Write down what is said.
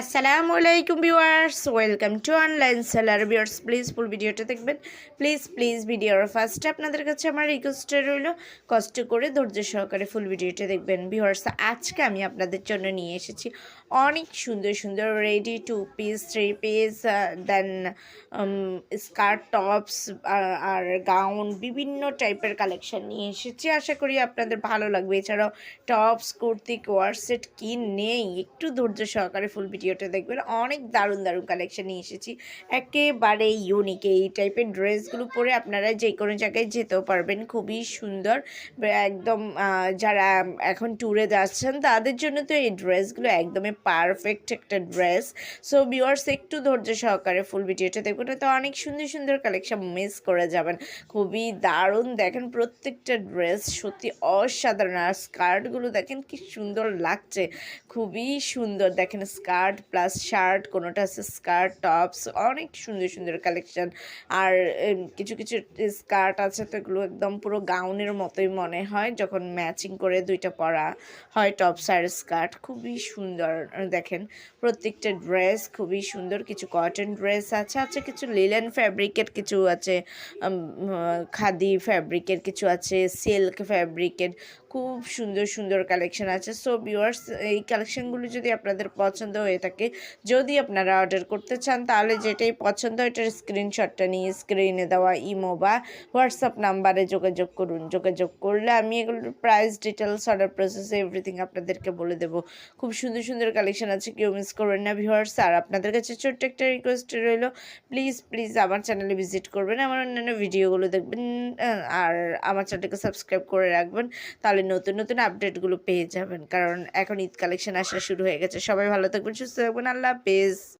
আসসালামু আলাইকুম viewers welcome to online seller viewers please full ভিডিওটা দেখবেন। প্লিজ প্লিজ ভিডিওর ফার্স্টে আপনাদের কাছে আমার রিকোয়েস্টে রইল, কষ্ট করে ধৈর্য সহকারে ফুল ভিডিওটা দেখবেন। ভিউয়ার্স আজকে আমি আপনাদের জন্য নিয়ে এসেছি অনেক সুন্দর সুন্দর ready to piece three piece then skirt tops R gown বিভিন্ন টাইপের কালেকশন নিয়ে এসেছি। আশা করি আপনাদের ভালো লাগবে। এছাড়াও টপস কুর্তি কোয়ার সেট কি নেই? একটু ধৈর্য সহকারে ফুল ভিডিওটা দেখবেন। অনেক দারুণ দারুণ কালেকশন নিয়ে এসেছি। একেবারে ইউনিক এই টাইপের ড্রেসগুলো পরে আপনারা যে কোনো জায়গায় যেতেও পারবেন। খুবই সুন্দর। একদম যারা এখন ট্যুরে যাচ্ছেন, তাদের জন্য তো এই ড্রেসগুলো একদমই পারফেক্ট একটা ড্রেস সো ভিউয়ার্স একটু ধৈর্য সহকারে ফুল ভিডিওটা দেখবেন তো অনেক সুন্দর সুন্দর কালেকশন মিস করে যাবেন। খুবই দারুণ। দেখেন প্রত্যেকটা ড্রেস সত্যি অসাধারণ। আর স্কার্টগুলো দেখেন কি সুন্দর লাগছে। খুবই সুন্দর। দেখেন স্কার্ট প্লাস শার্ট কোনোটা আছে স্কার্ট টপস অনেক সুন্দর সুন্দর কালেকশন আর কিছু কিছু স্কার্ট আছে তো এগুলো একদম পুরো গাউনের মতোই মনে হয়, যখন ম্যাচিং করে দুইটা পরা হয় টপস আর স্কার্ট খুবই সুন্দর দেখেন। প্রত্যেকটা ড্রেস খুবই সুন্দর, কিছু কটন ড্রেস আছে আছে কিছু লিলেন ফ্যাব্রিকের কিছু আছে খাদি ফ্যাব্রিকের কিছু আছে সিল্ক ফ্যাব্রিকের খুব সুন্দর সুন্দর কালেকশন আছে। সো ভিউয়ার্স এই কালেকশনগুলো যদি আপনাদের পছন্দ হয়ে থাকে, যদি আপনারা অর্ডার করতে চান, তাহলে যেটাই পছন্দ এটার স্ক্রিনশটটা নিয়ে স্ক্রিনে দেওয়া ইমো বা হোয়াটসঅ্যাপ নাম্বারে যোগাযোগ করুন। যোগাযোগ করলে আমি এগুলোর price details order process everything আপনাদেরকে বলে দেবো। খুব সুন্দর সুন্দর কালেকশন আছে, কেউ মিস করবেন না ভিউয়ার্স আর আপনাদের কাছে ছোট্ট একটা রিকোয়েস্ট রইল প্লিজ প্লিজ আমার চ্যানেলে ভিজিট করবেন, আমার অন্যান্য ভিডিওগুলো দেখবেন আর আমার চ্যানেলটাকে সাবস্ক্রাইব করে রাখবেন, তাহলে নতুন নতুন আপডেটগুলো পেয়ে যাবেন। কারণ এখন ঈদ কালেকশন আসা শুরু হয়ে গেছে। সবাই ভালো থাকবেন, সুস্থ থাকবেন। আল্লাহ হাফেজ।